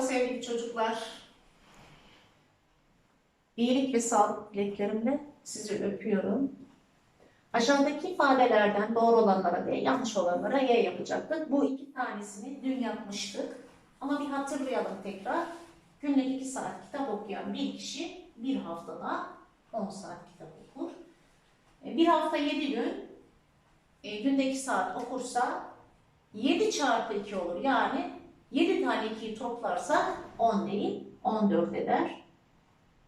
Sevgili çocuklar. İyilik ve sağlık dileklerimle sizi öpüyorum. Aşağıdaki ifadelerden doğru olanlara ve yanlış olanlara Y yapacaktık. Bu iki tanesini dün yapmıştık. Ama bir hatırlayalım tekrar. Günlük 2 saat kitap okuyan bir kişi bir haftada 10 saat kitap okur. E, Bir hafta 7 gün, e, günde 2 saat okursa 7 çarpı 2 olur. Yani 7 tane 2'yi toplarsak 10 değil, 14 eder.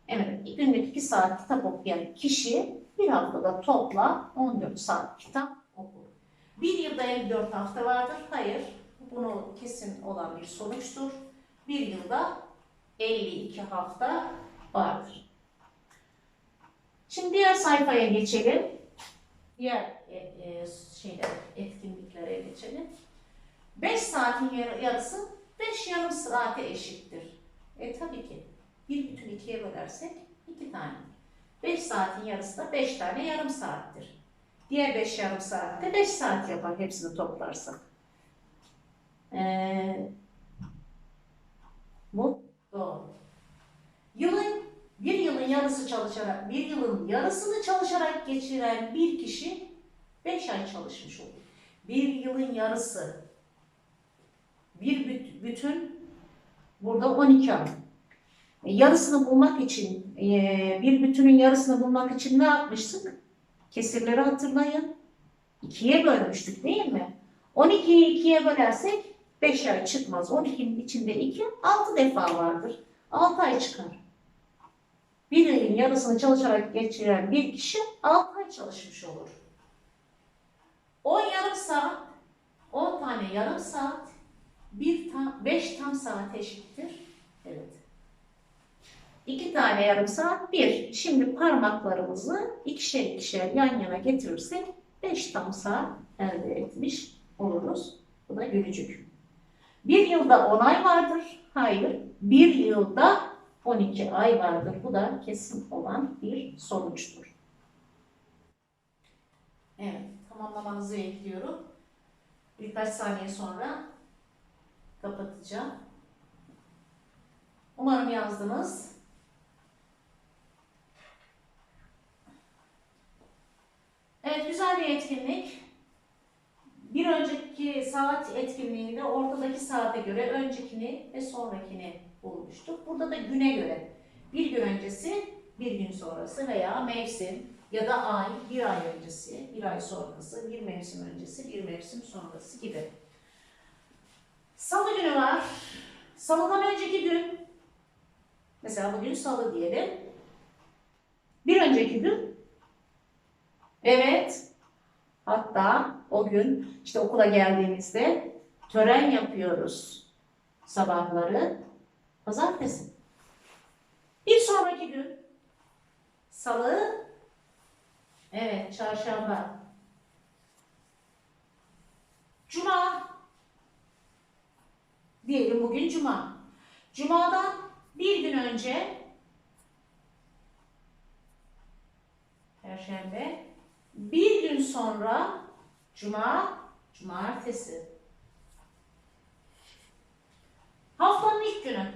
Evet, günlük 2 saat kitap okuyan kişi bir haftada topla 14 saat kitap okur. Bir yılda 54 hafta vardır. Hayır, bunu kesin olan bir sonuçtur. Bir yılda 52 hafta vardır. Şimdi diğer sayfaya geçelim. Diğer e, e, şeyler, etkinliklere geçelim. 5 saatin yar- yarısı 5 yarım saate eşittir. E tabii ki. Bir bütün ikiye bölersek 2 tane. 5 saatin yarısı da 5 tane yarım saattir. Diğer 5 yarım saatte 5 saat yapar hepsini toplarsak. Ee, bu doğru. Yılın, bir yılın yarısı çalışarak, bir yılın yarısını çalışarak geçiren bir kişi 5 ay çalışmış olur. Bir yılın yarısı bir büt- bütün burada 12 ay. E, Yarısını bulmak için, e, bir bütünün yarısını bulmak için ne yapmıştık? Kesirleri hatırlayın. İkiye bölmüştük değil mi? 12'yi ikiye bölersek 5 ay çıkmaz. 12'nin içinde 2, 6 defa vardır. 6 ay çıkar. Bir ayın yarısını çalışarak geçiren bir kişi 6 ay çalışmış olur. 10 yarım saat, 10 tane yarım saat, bir tam, 5 tam saat eşittir. Evet. İki tane yarım saat, bir. Şimdi parmaklarımızı ikişer ikişer yan yana getirirsek 5 tam saat elde etmiş oluruz. Bu da gülücük. Bir yılda 10 ay vardır. Hayır. Bir yılda 12 ay vardır. Bu da kesin olan bir sonuçtur. Evet. Tamamlamanızı bekliyorum. Birkaç saniye sonra kapatacağım. Umarım yazdınız. Evet, güzel bir etkinlik. Bir önceki saat etkinliğinde ortadaki saate göre öncekini ve sonrakini bulmuştuk. Burada da güne göre bir gün öncesi, bir gün sonrası veya mevsim ya da ay, bir ay öncesi, bir ay sonrası, bir mevsim öncesi, bir mevsim sonrası gibi. Salı günü var. Salıdan önceki gün, mesela bugün salı diyelim. Bir önceki gün, evet, hatta o gün işte okula geldiğimizde tören yapıyoruz sabahları. Pazartesi. Bir sonraki gün, salı, evet, çarşamba. Cuma, Diyelim bugün cuma. Cuma'dan bir gün önce Perşembe, bir gün sonra Cuma, Cumartesi. Haftanın ilk günü.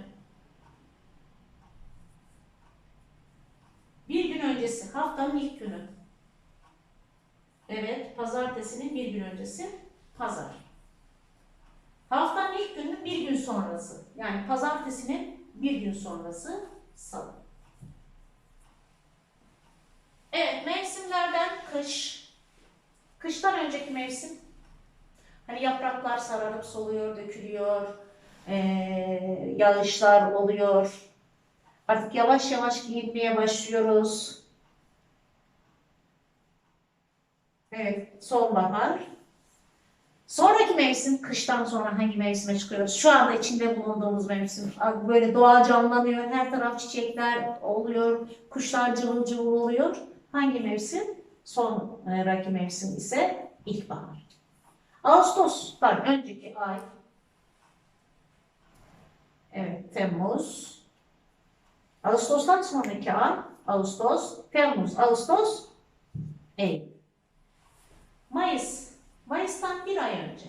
Bir gün öncesi, haftanın ilk günü. Evet, pazartesinin bir gün öncesi, pazar. Haftanın ilk günü bir gün sonrası. Yani pazartesinin bir gün sonrası salı. Evet mevsimlerden kış. Kıştan önceki mevsim. Hani yapraklar sararıp soluyor, dökülüyor. ee, yağışlar oluyor. Artık yavaş yavaş giyinmeye başlıyoruz. Evet, sonbahar. Sonraki mevsim, kıştan sonra hangi mevsime çıkıyoruz? Şu anda içinde bulunduğumuz mevsim. Böyle doğa canlanıyor, her taraf çiçekler oluyor, kuşlar cıvıl cıvıl oluyor. Hangi mevsim? Sonraki mevsim ise ilkbahar. Ağustos'tan önceki ay, evet Temmuz. Ağustos'tan sonraki ay, Ağustos, Temmuz, Ağustos, Eylül. Mayıs, Mayıs'tan bir ay önce.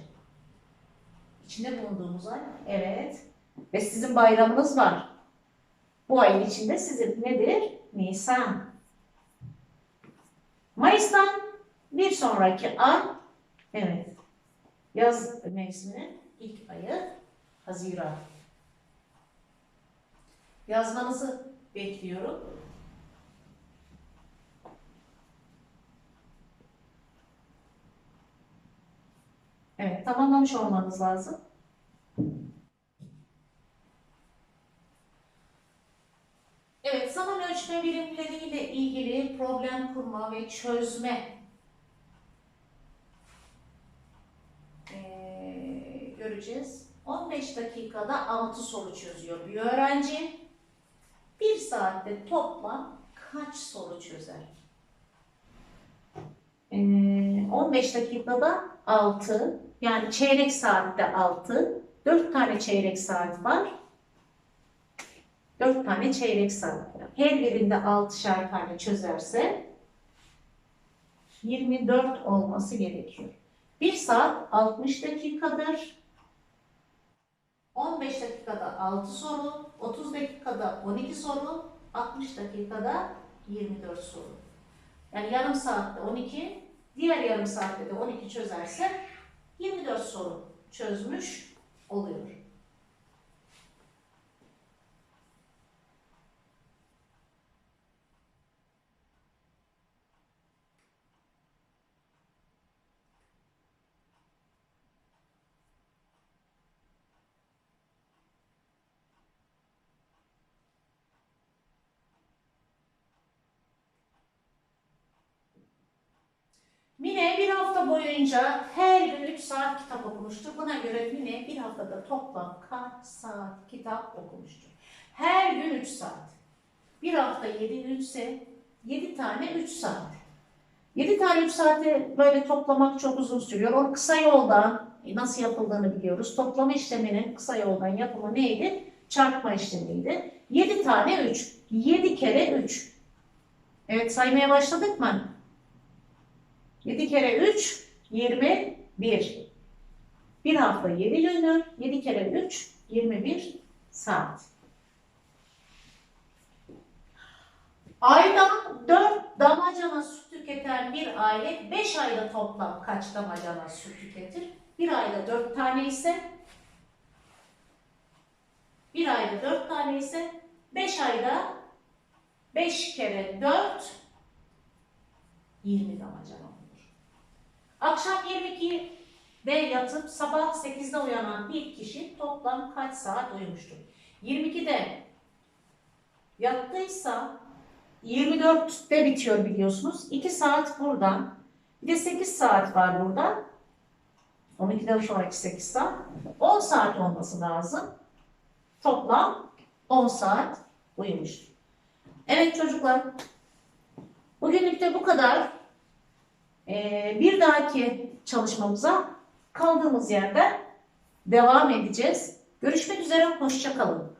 İçinde bulunduğumuz ay, evet. Ve sizin bayramınız var. Bu ayın içinde sizin nedir? Nisan. Mayıs'tan bir sonraki ay, evet, yaz mevsiminin ilk ayı Haziran. Yazmanızı bekliyorum. Evet, tamamlamış olmanız lazım. Evet, zaman ölçme birimleriyle ilgili problem kurma ve çözme ee, göreceğiz. 15 dakikada 6 soru çözüyor bir öğrenci. 1 saatte toplam kaç soru çözer? Ee, 15 dakikada 6, yani çeyrek saatte 6, 4 tane çeyrek saat var. 4 tane çeyrek saat var. Her birinde 6'şer tane çözerse 24 olması gerekiyor. 1 saat 60 dakikadır. 15 dakikada 6 soru, 30 dakikada 12 soru, 60 dakikada 24 soru. Yani yarım saatte 12, diğer yarım saatte de 12 çözerse 24 soru çözmüş oluyor. Mine bir hafta boyunca her gün 3 saat kitap okumuştur. Buna göre Mine bir haftada toplam kaç saat kitap okumuştur? Her gün 3 saat. Bir hafta 7 gün ise 7 tane 3 saat. 7 tane 3 saati böyle toplamak çok uzun sürüyor. O kısa yoldan nasıl yapıldığını biliyoruz. Toplama işleminin kısa yoldan yapımı neydi? Çarpma işlemiydi. 7 tane 3. 7 kere 3. Evet saymaya başladık mı? 7 kere 3, 21. Bir hafta 7 gündür. 7 kere 3, 21 saat. Ayda 4 damacana su tüketen bir aile 5 ayda toplam kaç damacana su tüketir? Bir ayda 4 tane ise bir ayda 4 tane ise 5 ayda 5 kere 4 20 damacana. Akşam 22'de yatıp sabah 8'de uyanan bir kişi toplam kaç saat uyumuştur? 22'de yattıysa 24'te bitiyor biliyorsunuz. 2 saat buradan. Bir de 8 saat var burada. 12'den sonraki 8 saat. 10 saat olması lazım. Toplam 10 saat uyumuştur. Evet çocuklar. Bugünlük de bu kadar. Ee, bir dahaki çalışmamıza kaldığımız yerden devam edeceğiz. Görüşmek üzere, hoşça kalın.